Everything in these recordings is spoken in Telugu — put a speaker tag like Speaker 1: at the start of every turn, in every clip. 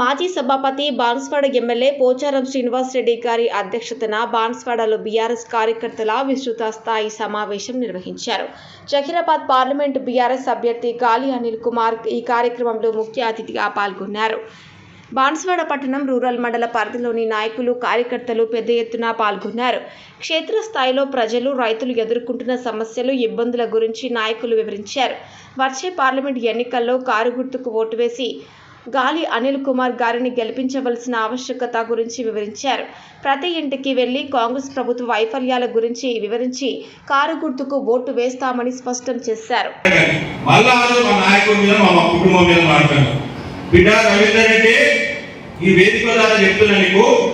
Speaker 1: మాజీ సభాపతి బాన్స్వాడ ఎమ్మెల్యే పోచారం శ్రీనివాసరెడ్డి గారి అధ్యక్షతన బాన్స్వాడలో బీఆర్ఎస్ కార్యకర్తల విస్తృత స్థాయి సమావేశం నిర్వహించారు. జహీరాబాద్ పార్లమెంటు బీఆర్ఎస్ అభ్యర్థి గాలి అనిల్ కుమార్ ఈ కార్యక్రమంలో ముఖ్య అతిథిగా పాల్గొన్నారు. బాన్స్వాడ పట్టణం రూరల్ మండల పరిధిలోని నాయకులు కార్యకర్తలు పెద్ద ఎత్తున పాల్గొన్నారు. క్షేత్రస్థాయిలో ప్రజలు రైతులు ఎదుర్కొంటున్న సమస్యలు ఇబ్బందుల గురించి నాయకులు వివరించారు. వచ్చే పార్లమెంట్ ఎన్నికల్లో కారు గుర్తుకు ఓటు వేసి గాలి అనిల్ కుమార్ గారిని గెలిపించవలసిన ఆవశ్యకత గురించి వివరించారు. ప్రతి ఇంటికి వెళ్ళి కాంగ్రెస్ ప్రభుత్వ వైఫల్యాల గురించి వివరించి కారు గుర్తుకు ఓటు వేస్తామని స్పష్టం చేశారు.
Speaker 2: ఈ వేదిక ద్వారా చెప్తున్నా నీకు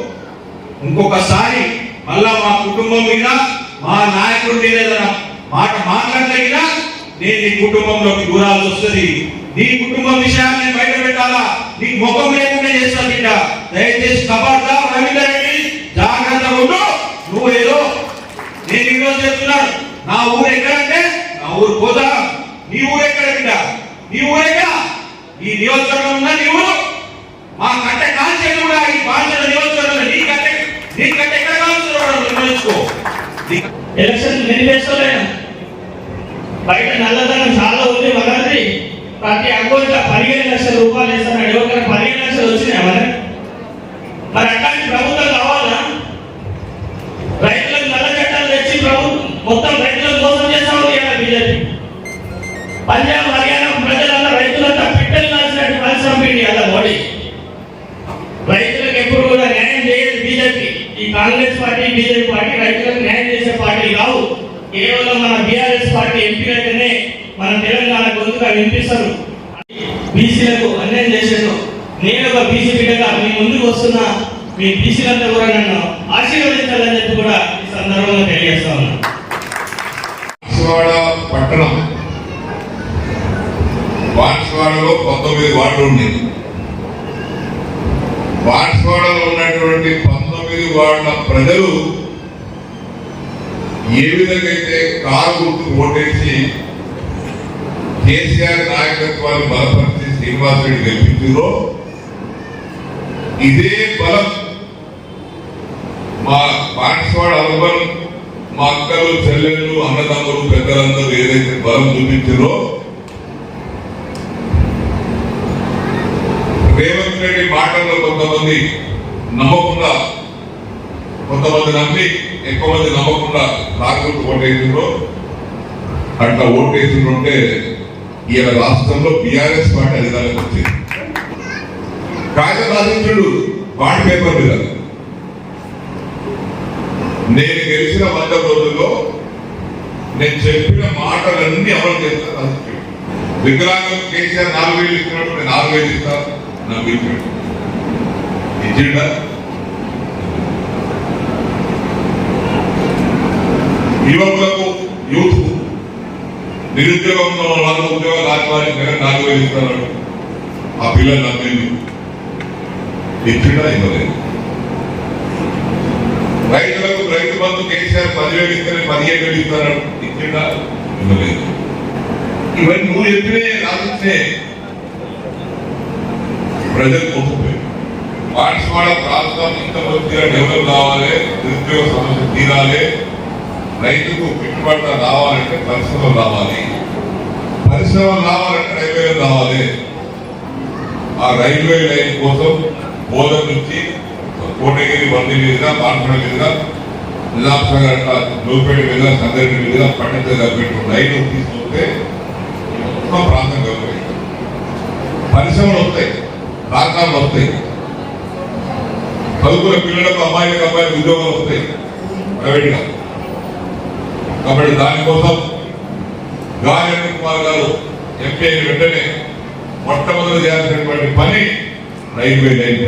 Speaker 2: ఇంకొకసారి మళ్ళా మా కుటుంబం మీద మా నాయకుడి మీద మాట మాట్లాడగలిగినా నేను ఈ కుటుంబంలోకి దూరాల్సి వస్తుంది. నీ కుటుంబం విషయాన్ని బయట పెట్టాలా నీ ముఖం లేకుండా చేస్తా బిడ్డ. దయచేసి కబాడ్దా రవీందర్ రెడ్డి జాగ్రత్తగా ఉండు. నువ్వు ఏదో నేను ఈరోజు చెప్తున్నాను. నా ఊరు ఎక్కడంటే నా ఊరు పోదా నీ ఊరు ఎక్కడ బిడ్డ? నీ ఊరేగా ఈ నియోజకవర్గం ఉన్న నీ ఊరు? మా కట్టె కాల్చే కూడా ఈ బాధ్యత నియోజకవర్గంలో నీ కట్టె నీ కట్టె ఎక్కడ కాల్చుకోవడం నిర్ణయించుకో
Speaker 3: ఎలక్షన్ మేనిఫెస్టోలేనా బయట నల్లదనం చాలా ఉంది మగారి ప్రతి అకౌంట్ పదిహేను లక్షల రూపాయలు ఇస్తున్నాడు ఎవరికైనా పదిహేను లక్షలు వచ్చినాయి మరి మరి అట్లాంటి ప్రభుత్వం కావాలా? రైతులకు నల్ల చట్టాలు తెచ్చి ప్రభుత్వం మొత్తం రైతులకు మోసం చేస్తా ఉంది బీజేపీ. పంజాబ్ హర్యానా ప్రజలంతా రైతులంతా పిట్టలు కాల్చినట్టు కలిసి అలా మోడీ. రైతులకు ఎప్పుడు కూడా న్యాయం చేయదు బీజేపీ. ఈ కాంగ్రెస్ పార్టీ బీజేపీ పార్టీ రైతులకు న్యాయం చేసే పార్టీ కావు. కేవలం మన బీఆర్ఎస్ పార్టీ ఎంపీలకనే మన తెలంగాణ గొంతుగా వినిపిస్తారు. బీసీలకు అన్యాయం చేసాను నేను ఒక బీసీ బిడ్డగా మీ ముందుకు వస్తున్నా. మీ బీసీలంతా కూడా నన్ను ఆశీర్వదించాలని చెప్పి కూడా ఈ సందర్భంగా తెలియజేస్తా ఉన్నా.
Speaker 4: పట్టణం. బాన్స్వాడలో పంతొమ్మిది వార్డులు ఉండేది బాన్స్వాడలో ఉన్నటువంటి పంతొమ్మిది వార్డుల ప్రజలు ఏ విధంగా అయితే కారు గుర్తు ఓటేసి కేసీఆర్ నాయకత్వాన్ని బలపరిచి శ్రీనివాసరెడ్డి గెలిపించారో ఇదే బలం. మా బాన్స్వాడ అర్బన్ మా అక్కలు చెల్లెళ్ళు అన్నదమ్ములు పెద్దలందరూ ఏదైతే బలం చూపించారో రేవంత్ రెడ్డి మాటల్లో కొంతమంది నమ్మకుండా కొంతమంది నమ్మి ఎక్కువ మంది నమ్మకుండా కాంగ్రెస్ ఓటేసిండ్రో అట్లా ఓటేసిండ్రుంటే ఈయన రాష్ట్రంలో బీఆర్ఎస్ పార్టీ అధికారంలోకి వచ్చింది. కాగితాధిత్యుడు బాండ్ పేపర్ మీద. నేను గెలిచిన వంద రోజుల్లో నేను చెప్పిన మాటలన్నీ అమలు చేస్తాను అది వికలాంగం కేసీఆర్ నాలుగు వేలు ఇచ్చినప్పుడు నేను నాలుగు వేలు ఇస్తాను నాకు ఇచ్చాడు? ఇచ్చిండా యువకులకు నిరుద్యోగంలో ఉన్న వాళ్ళ ఉద్యోగాలు ఆత్మానికి జగన్ నాలుగు వేలు ఇస్తాను ఆ పిల్లలు నమ్మింది. ఇచ్చిండా ఇవ్వలేదు. రైతులకు రైతు బంధు కేసీఆర్ పదివేలు ఇస్తారని పదిహేను వేలు ఇస్తారని ఇచ్చిండా ఇవ్వలేదు. ఇవన్నీ నువ్వు చెప్పినే రాసిస్తే ప్రజలు మోసపోయారు పాఠశాల ప్రాంతం ఇంత మంచిగా డెవలప్ కావాలి నిరుద్యోగ సమస్య తీరాలి. రైతుకు పెట్టుబడులు రావాలంటే పరిశ్రమలు రావాలి. పరిశ్రమలు రావాలంటే రైల్వేలు రావాలి. ఆ రైల్వే లైన్ కోసం బోధన నుంచి కోటగిరి వంది మీదుగా పాల్గొన మీదుగా నిజాంసాగర్ అట్లా జోపేట మీదుగా సందర్భ మీదుగా పట్టణ పెట్టిన రైలు తీసుకుంటే మొత్తం ప్రాంతం గౌరవం పరిశ్రమలు వస్తాయి రాష్ట్రాలు వస్తాయి. చదువుకున్న పిల్లలకు అమ్మాయిలకు అబ్బాయిలకు ఉద్యోగాలు వస్తాయి. ప్రైవేట్గా. కాబట్టి దానికోసం గాలి కుమార్ గారు ఎంపీ అయిన వెంటనే మొట్టమొదటి చేయాల్సినటువంటి పని రైల్వే లైన్